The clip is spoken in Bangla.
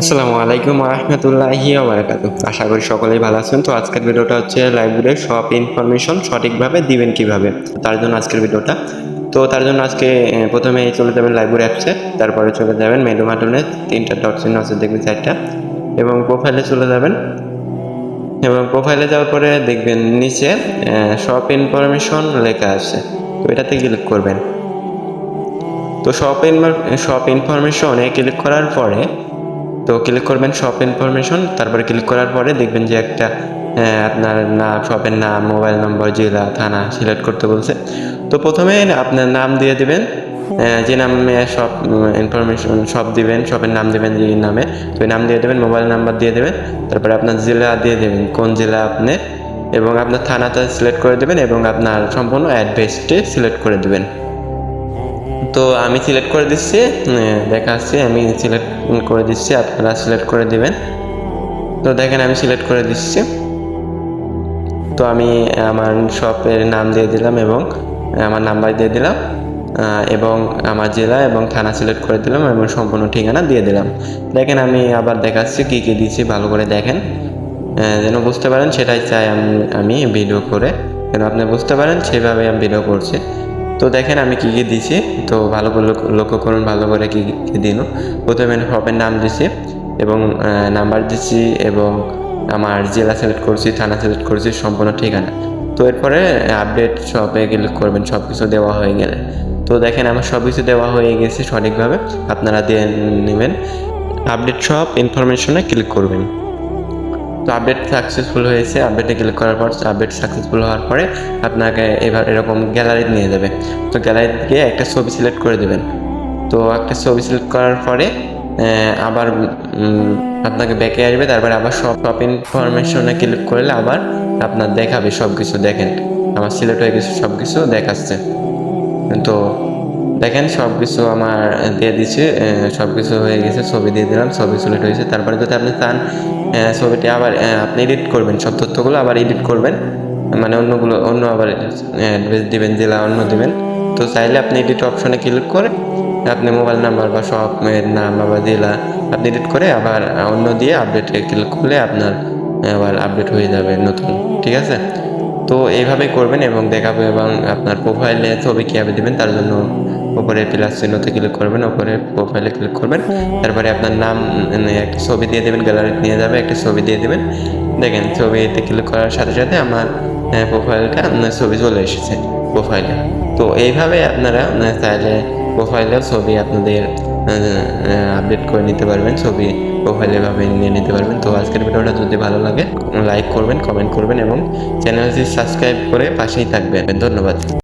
আসসালামু আলাইকুম রহমতুল্লাহি বারাকাতু আশা করি সকলেই ভালো আছেন। তো আজকের ভিডিওটা হচ্ছে লাইব্রেরির সব ইনফরমেশন সঠিকভাবে দিবেন কীভাবে? তার জন্য আজকের ভিডিওটা। তো তার জন্য আজকে প্রথমে চলে যাবেন লাইব্রেরি অ্যাপসে, তারপরে চলে যাবেন মেনু বাটনে তিনটা ডট চিহ্ন আছে দেখবেন চারটা, এবং প্রোফাইলে চলে যাবেন। এবং প্রোফাইলে যাওয়ার পরে দেখবেন নিচে সব ইনফরমেশন লেখা আছে। তো এটাতে ক্লিক করবেন। তো সব সব ইনফরমেশনে ক্লিক করার পরে তো ক্লিক করবেন শপ ইনফরমেশন তারপরে ক্লিক করার পরে দেখবেন যে একটা আপনার নাম শপের নাম মোবাইল নম্বর জেলা, থানা সিলেক্ট করতে বলছে। তো প্রথমে আপনার নাম দিয়ে দেবেন যে নামে সব ইনফরমেশন সব দিবেন শপের নাম দেবেন যে নামে, তো নাম দিয়ে দেবেন মোবাইল নাম্বার দিয়ে দেবেন, তারপরে আপনার জেলা দিয়ে দেবেন, কোন জেলা আপনি, এবং আপনার থানাটা সিলেক্ট করে দেবেন, এবং আপনার সম্পূর্ণ অ্যাড্রেসটি সিলেক্ট করে দেবেন। তো আমি সিলেক্ট করে দিচ্ছি উম, দেখাচ্ছি আমি সিলেক্ট করে দিচ্ছি আপনারা সিলেক্ট করে দিবেন। তো দেখেন আমি সিলেক্ট করে দিচ্ছি। তো আমি আমার শপের নাম দিয়ে দিলাম এবং আমার নাম্বার দিয়ে দিলাম এবং আমার জেলা এবং থানা সিলেক্ট করে দিলাম এবং সম্পূর্ণ ঠিকানা দিয়ে দিলাম। দেখেন আমি আবার দেখাচ্ছি কী কী দিচ্ছি ভালো করে দেখেন। যেন বুঝতে পারেন সেটাই চাই আমি আমি ভিডিও করে। যেন আপনি বুঝতে পারেন সেভাবে আমি ভিডিও করছি। তো দেখেন আমি কী কী দিছি। তো ভালো করে লক্ষ্য- করুন, ভালো করে কী কী দিন। প্রথমে শপের নাম দিছি এবং নাম্বার দিছি এবং আমার জেলা সিলেক্ট করছি, থানা সিলেক্ট করছি, সম্পূর্ণ ঠিকানা। তো এরপরে আপডেট শপে ক্লিক করবেন সব কিছু দেওয়া হয়ে গেলে। তো দেখেন আমার সব কিছু দেওয়া হয়ে গেছে সঠিকভাবে, আপনারা দিয়ে নেবেন। আপডেট সব ইনফরমেশনে ক্লিক করবেন। তো আপডেট সাকসেসফুল হয়েছে। আপডেটে ক্লিক করার পর আপডেট সাকসেসফুল হওয়ার পরে আপনাকে এবার এরকম গ্যালারি নিয়ে যাবে। তো গ্যালারিতে গিয়ে একটা ছবি সিলেক্ট করে দেবেন। তো একটা ছবি সিলেক্ট করার পরে আবার আপনাকে ব্যাকে আসবে। তারপরে আবার সব সব ইনফরমেশনে ক্লিক করলে আবার আপনার দেখাবে সব কিছু দেখেন। আমার সিলেক্ট হয়ে গেছে সব কিছু দেখাচ্ছে। তো দেখেন সব কিছু আমার দিয়ে দিচ্ছে সব কিছু হয়ে গেছে, ছবি দিয়ে দিলাম, ছবি সিলেক্ট হয়েছে। তারপরে যদি আপনি চান ছবিটি আবার আপনি এডিট করবেন, সব তথ্যগুলো আবার এডিট করবেন। মানে অন্যগুলো, অন্য আবার দিবেন, জেলা অন্য দিবেন। তো চাইলে আপনি এডিট অপশনে ক্লিক করে আপনি মোবাইল নাম্বার বা শপের নাম বা জেলা আপনি এডিট করে আবার অন্য দিয়ে আপডেটে ক্লিক করলে আপনার আবার আপডেট হয়ে যাবে নতুন, ঠিক আছে? তো এইভাবেই করবেন এবং দেখাবে এবং আপনার প্রোফাইলে ছবি কীভাবে দেবেন, তার জন্য উপরে প্লাস চিহ্নতে ক্লিক করবেন উপরে প্রোফাইলে ক্লিক করবেন। তারপরে আপনার নাম একটা ছবি দিয়ে দেবেন গ্যালারিতে নিয়ে যাবে একটা ছবি দিয়ে দেবেন। দেখেন ছবিতে ক্লিক করার সাথে সাথে আমার প্রোফাইলটা আপনার ছবি চলে এসেছে প্রোফাইলে তো এইভাবে আপনারা চাইলে প্রোফাইলেও ছবি আপনাদের আপডেট করে নিতে পারবেন ছবি প্রোফাইলে ভাবে নিয়ে নিতে পারবেন। তো আজকের ভিডিওটা যদি ভালো লাগে লাইক করবেন কমেন্ট করবেন এবং চ্যানেলটি সাবস্ক্রাইব করে পাশেই থাকবেন। ধন্যবাদ।